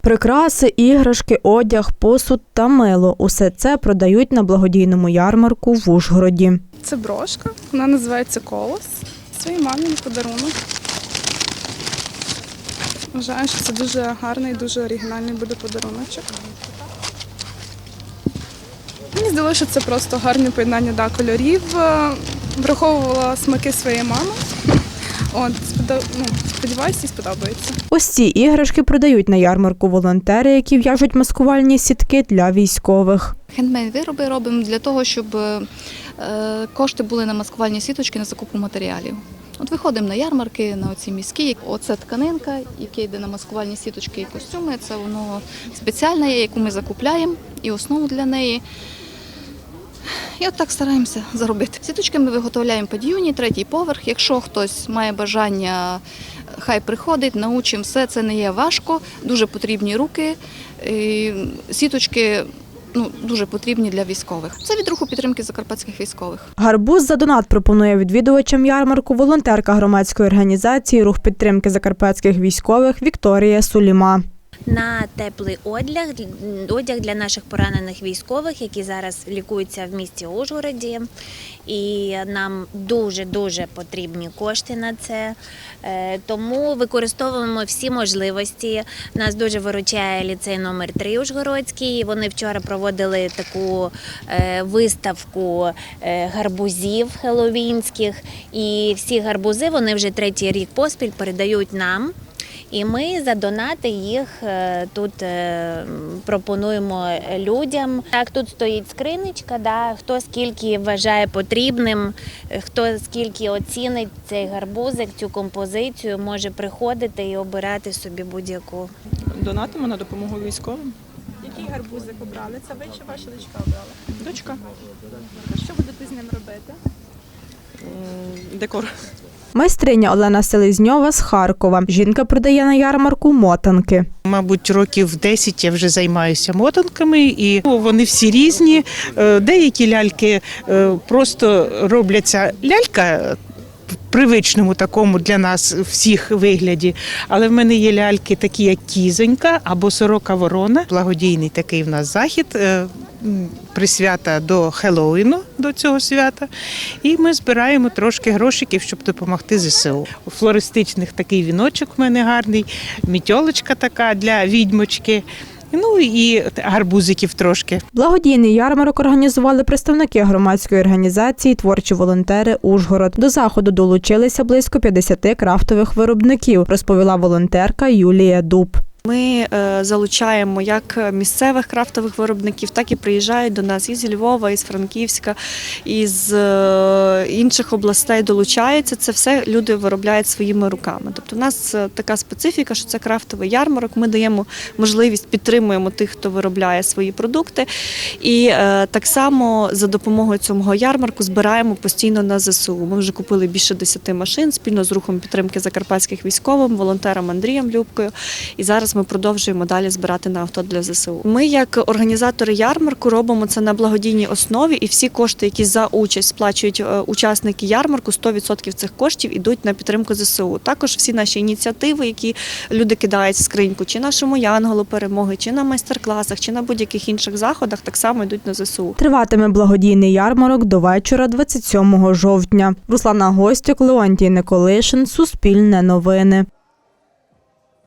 Прикраси, іграшки, одяг, посуд та мило усе це продають на благодійному ярмарку в Ужгороді. Це брошка, вона називається колос. Своїй мамі на подарунок. Вважаю, що це дуже гарний, дуже оригінальний буде подаруночок. Мені здалося, що це просто гарне поєднання да, кольорів. Враховувала смаки своєї мами. От, ну, сподіваюся, їй сподобається. Ось ці іграшки продають на ярмарку волонтери, які в'яжуть маскувальні сітки для військових. Хендмейд вироби робимо для того, щоб е, кошти були на маскувальні сіточки на закупу матеріалів. От виходимо на ярмарки, на оці міські. Оце тканинка, яка йде на маскувальні сіточки і костюми. Це воно спеціальне, яку ми закупляємо, і основу для неї. І от так стараємося заробити. Сіточки ми виготовляємо під юні, третій поверх. Якщо хтось має бажання, хай приходить, научимо все. Це не є важко, дуже потрібні руки. Сіточки ну, дуже потрібні для військових. Це від руху підтримки закарпатських військових. Гарбуз за донат пропонує відвідувачам ярмарку волонтерка громадської організації Рух підтримки закарпатських військових Вікторія Суліма. На теплий одяг, одяг для наших поранених військових, які зараз лікуються в місті Ужгороді. І нам дуже дуже потрібні кошти на це. Е, Тому використовуємо всі можливості. Нас дуже виручає ліцей номер 3 Ужгородський. Вони вчора проводили таку е, виставку е, гарбузів хеловінських. І всі гарбузи вони вже третій рік поспіль передають нам. І ми за донати їх е, тут е, пропонуємо людям. Так, тут стоїть скриничка, да, хто скільки вважає потрібним, хто скільки оцінить цей гарбузик, цю композицію, може приходити і обирати собі будь-яку. Донатимо на допомогу військовим. Який гарбузик обрали? Це ви чи ваша дочка обрала? Дочка, Що будете з ним робити? декор. Майстриня Олена Селезньова з Харкова. Жінка продає на ярмарку мотанки. Мабуть, років 10 я вже займаюся мотанками, і ну, вони всі різні. Е, Деякі ляльки е, просто робляться лялька. Привичному такому для нас всіх вигляді, але в мене є ляльки, такі як кізонька або сорока ворона. Благодійний такий в нас захід, е, присвята до Хеллоуіну, до цього свята. І ми збираємо трошки грошиків, щоб допомогти ЗСУ. Флористичних такий віночок в мене гарний, мітьолочка така для відьмочки. Ну і гарбузиків трошки. Благодійний ярмарок організували представники громадської організації Творчі волонтери Ужгород. До заходу долучилися близько 50 крафтових виробників, розповіла волонтерка Юлія Дуб. Ми е, залучаємо як місцевих крафтових виробників, так і приїжджають до нас із Львова, із Франківська, із е, інших областей долучаються. Це все люди виробляють своїми руками. Тобто, у нас е, така специфіка, що це крафтовий ярмарок. Ми даємо можливість підтримуємо тих, хто виробляє свої продукти. І так само за допомогою цього ярмарку збираємо постійно на ЗСУ. Ми вже купили більше 10 машин спільно з рухом підтримки закарпатських військовим, волонтером Андрієм Любкою. І зараз ми продовжуємо далі збирати на авто для ЗСУ. Ми, як організатори ярмарку, робимо це на благодійній основі, і всі кошти, які за участь сплачують е, учасники ярмарку, 100% цих коштів ідуть на підтримку ЗСУ. Також всі наші ініціативи, які люди кидають в скриньку, чи нашому янголу перемоги, чи на майстер-класах, чи на будь-яких інших заходах, так само йдуть на ЗСУ. Триватиме благодійний ярмарок до вечора 27 жовтня. Руслана Гостюк, Леонтій Николишин, Суспільне новини.